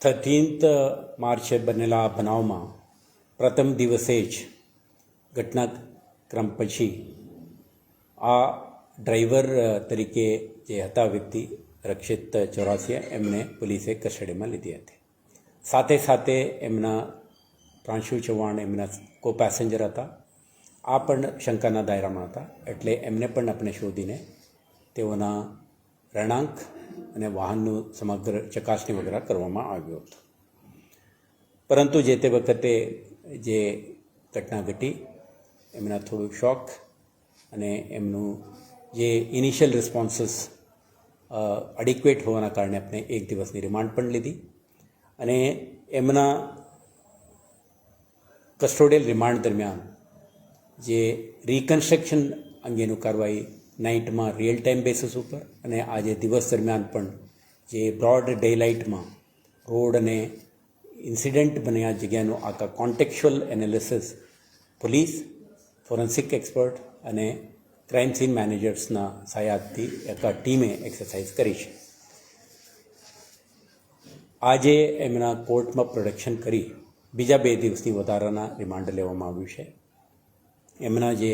Thirteenth માર્ચે બનેલા આ બનાવમાં પ્રથમ દિવસે જ ઘટનાક્રમ પછી આ ડ્રાઈવર તરીકે જે હતા વ્યક્તિ, રક્ષિત ચોરાસિયા, એમને પોલીસે કસ્ટડીમાં લીધી હતી. સાથે સાથે એમના પ્રાંશુ ચૌહાણ એમના કો પેસેન્જર હતા. આ પણ શંકાના દાયરામાં હતા. એટલે એમને પણ આપણે શોધીને તેઓના રહેણાંક અને વાહનનું સમગ્ર ચકાસણી વગેરે કરવામાં આવ્યો હતો. પરંતુ જે તે વખતે જે ઘટના ઘટી, એમના થોડું શોક અને એમનું જે ઇનિશિયલ રિસ્પોન્સીસ અડિક્વેટ હોવાના કારણે આપણે એક દિવસની રિમાન્ડ પણ લીધી અને એમના કસ્ટોડિયલ રિમાન્ડ દરમિયાન જે રિકન્સ્ટ્રક્શન અંગેનું કાર્યવાહી નાઇટમાં રિયલ ટાઈમ બેસિસ ઉપર અને આજે દિવસ દરમિયાન પણ જે બ્રોડ ડે લાઇટમાં રોડ અને ઇન્સિડન્ટ બન્યા જગ્યાનું આખા contextual analysis police forensic expert અને ક્રાઇમ સીન મેનેજર્સના સહાયથી આખા ટીમે એક્સરસાઇઝ કરી છે. આજે એમના કોર્ટમાં પ્રોડક્શન કરી બીજા બે દિવસની વધારાના રિમાન્ડ લેવામાં આવ્યું છે. એમના જે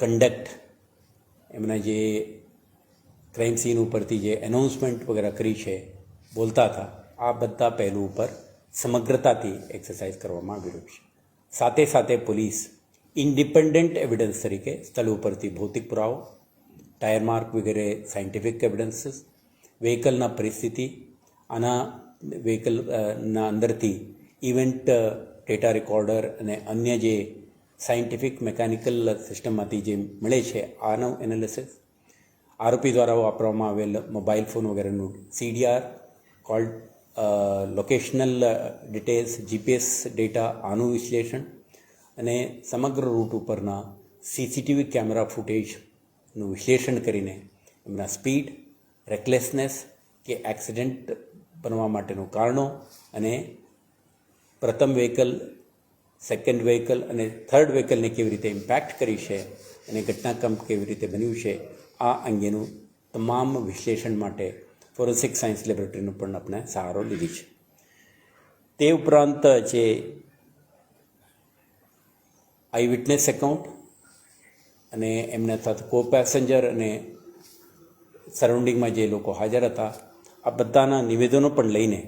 કન્ડક્ટ એમના જે ક્રાઇમ સીન ઉપરથી જે એનાઉન્સમેન્ટ વગેરે કરી છે, બોલતા હતા, આ બધા પહેલું ઉપર સમગ્રતાથી એક્સરસાઇઝ કરવામાં આવી રહ્યું છે. સાથે સાથે પોલીસ ઇન્ડિપેન્ડન્ટ એવિડન્સ તરીકે સ્થળ ઉપરથી ભૌતિક પુરાવો ટાયર માર્ક વગેરે સાયન્ટિફિક એવિડન્સીસ વ્હીકલના પરિસ્થિતિ, આના વ્હીકલ ના અંદરથી ઇવેન્ટ ડેટા રેકોર્ડર અને અન્ય જે સાયન્ટિફિક મિકેનિકલ સિસ્ટમમાંથી જે મળે છે, આનું એનાલિસિસ આરોપી દ્વારા વાપરવામાં આવેલ મોબાઈલ ફોન વગેરેનું CDR called locational details GPS data આનું વિશ્લેષણ અને સમગ્ર રૂટ ઉપરના સીસીટીવી કેમેરા ફૂટેજનું વિશ્લેષણ કરીને એમના સ્પીડ રેકલેસનેસ કે એક્સિડન્ટ બનવા માટેનું કારણો અને પ્રથમ વ્હીકલ સેકન્ડ વ્હીકલ અને થર્ડ વ્હીકલને કેવી રીતે ઇમ્પેક્ટ કરી છે અને ઘટનાક્રમ કેવી રીતે બન્યું છે, આ અંગેનું તમામ વિશ્લેષણ માટે ફોરેન્સિક સાયન્સ લેબોરેટરીનો પણ આપણે સહારો લીધી છે. તે ઉપરાંત જે આઈ વિટનેસ એકાઉન્ટ અને એમના સાથે કો પેસેન્જર અને સરાઉન્ડિંગમાં જે લોકો હાજર હતા, આ બધાના નિવેદનો પણ લઈને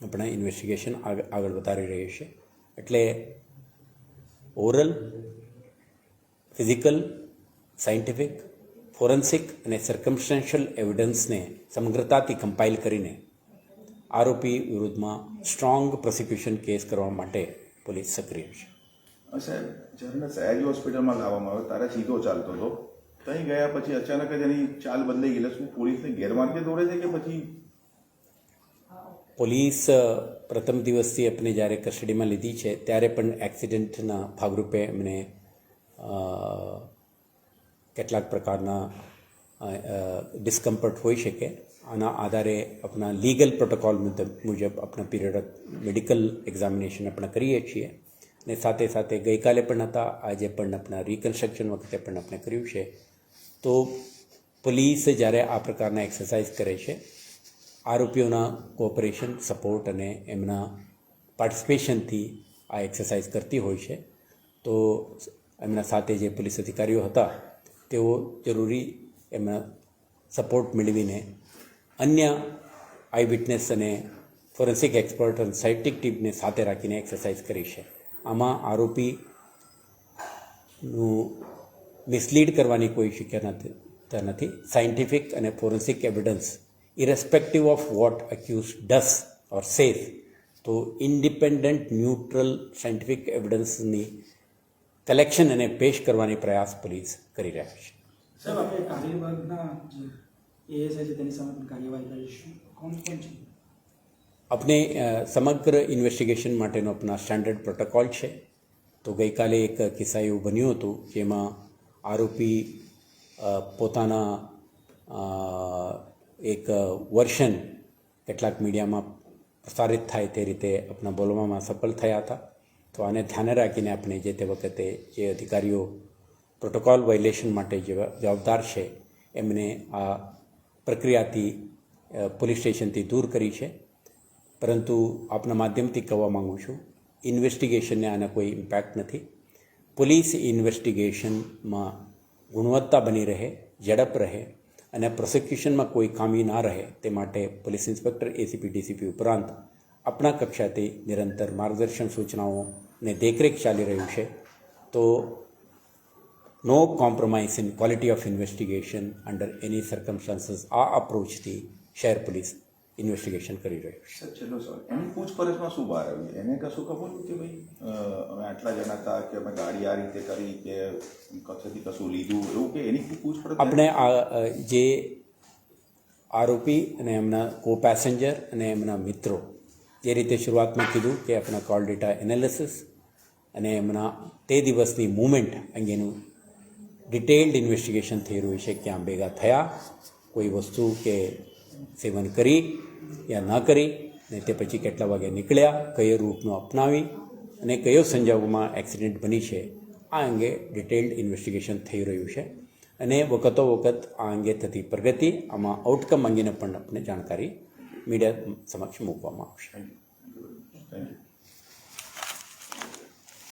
આપણે ઇન્વેસ્ટિગેશન આગળ વધારી રહી છે એટલે ઓરલ ફિઝિકલ સાયન્ટિફિક ફોરેન્સિક અને સર્કમસ્ટેન્શિયલ એવિડન્સને સમગ્રતાથી કમ્પાઇલ કરીને આરોપી વિરુદ્ધમાં સ્ટ્રોંગ પ્રોસિક્યુશન કેસ કરવા માટે પોલીસ સક્રિય છે. સાહેબ, જ્યારે સયાજી હોસ્પિટલમાં લાવવામાં આવ્યો, તારે સીધો ચાલતો હતો. ત્યાં ગયા પછી અચાનક જ એની ચાલ બદલાઈ ગઈ. એટલે શું પોલીસને ગેરમાર્ગે દોડે છે કે પછી પોલીસ પ્રથમ દિવસથી આપણે જ્યારે કસ્ટડીમાં લીધી છે, ત્યારે પણ એક્સિડન્ટના ભાગરૂપે એમને કેટલાક પ્રકારના ડિસ્કમ્ફર્ટ હોઈ શકે. આના આધારે આપણા લીગલ પ્રોટોકોલ મુજબ આપણા પીરિયડ મેડિકલ એક્ઝામિનેશન આપણે કરીએ છીએ. અને સાથે સાથે ગઈકાલે પણ હતા, આજે પણ આપણા રિકન્સ્ટ્રક્શન વખતે પણ આપણે કર્યું છે. તો પોલીસ જ્યારે આ પ્રકારના એક્સરસાઇઝ કરે છે આરોપીઓના કોઓપરેશન સપોર્ટ અને એમના પાર્ટિસિપેશનથી આ એક્સરસાઇઝ કરતી હોય છે. તો એમના સાથે જે પોલીસ અધિકારીઓ હતા, તેઓ જરૂરી એમના સપોર્ટ મેળવીને અન્ય આઈ વિટનેસ અને ફોરેન્સિક એક્સપર્ટ અને સાયન્ટિક ટીમને સાથે રાખીને એક્સરસાઇઝ કરી છે. આમાં આરોપીનું મિસલીડ કરવાની કોઈ શક્યતા નથી સાયન્ટિફિક અને forensic evidence irrespective of what accused does or says તો ઇન્ડિપેન્ડન્ટ ન્યુટ્રલ સાયન્ટિફિક એવિડન્સની કલેક્શન અને પેશ કરવાની પ્રયાસ પોલીસ કરી રહ્યા છે સાહેબ આપણે કાર્યવાહીના એએસઆઈ છે તેની સામે કાર્યવાહી કરીશું કોણ કોણ છે આપણે સમગ્ર ઇન્વેસ્ટિગેશન માટેનો આપણા સ્ટાન્ડર્ડ પ્રોટોકોલ છે તો ગઈકાલે એક કિસ્સા એવું બન્યું હતું જેમાં આરોપી પોતાના એક વર્ષન કેટલાક મીડિયામાં પ્રસારિત થાય તે રીતે આપણા બોલવામાં સફળ થયા હતા. તો આને ધ્યાને રાખીને આપણે જે તે વખતે જે અધિકારીઓ પ્રોટોકોલ વાયોલેશન માટે જેવા જવાબદાર છે, એમને આ પ્રક્રિયાથી પોલીસ સ્ટેશનથી દૂર કરી છે. પરંતુ આપના માધ્યમથી કહેવા માગું છું, ઇન્વેસ્ટિગેશનને આના કોઈ ઇમ્પેક્ટ નથી. પોલીસ ઇન્વેસ્ટિગેશનમાં ગુણવત્તા બની રહે, ઝડપ રહે અને પ્રોસિક્યુશનમાં કોઈ ખામી ના રહે તે માટે પોલીસ ઇન્સ્પેક્ટર એસીપી ડીસીપી ઉપરાંત આપણા કક્ષાથી નિરંતર માર્ગદર્શન સૂચનાઓ ને દેખરેખ ચાલી રહ્યું છે. તો no compromise in quality of investigation under any circumstances આ અપ્રોચથી શહેર પોલીસ ઇન્વેસ્ટિગેશન કરી રહ્યો છે. સર છેલ્લો સવાલ એની પૂછપરછમાં શું બહાર આવ્યું? એને કશું ખબર કે ભાઈ અમે આટલા જણા હતા કે અમે ગાડી આ રીતે કરી કે કચ્છથી કશું લીધું? એવું કે એની પૂછપરછ આપણે આ જે આરોપી અને એમના કો પેસેન્જર અને એમના મિત્રો જે રીતે શરૂઆતમાં કીધું કે આપણા કોલ ડેટા એનાલિસિસ અને એમના તે દિવસની મુમેન્ટ અંગેનું ડિટેલ્ડ ઇન્વેસ્ટિગેશન થઈ રહ્યું છે ક્યાં ભેગા થયા કોઈ વસ્તુ કે સેવન કરી યા ન કરી ને તે પછી કેટલા વાગે નીકળ્યા, કયો રૂટનો અપનાવી અને કયો સંજોગોમાં એક્સિડન્ટ બની છે, આ અંગે ડિટેલ્ડ ઇન્વેસ્ટિગેશન થઈ રહ્યું છે. અને વખતો વખત આ અંગે થતી પ્રગતિ, આમાં આઉટકમ અંગેને પણ આપણે જાણકારી મીડિયા સમક્ષ મૂકવામાં આવશે.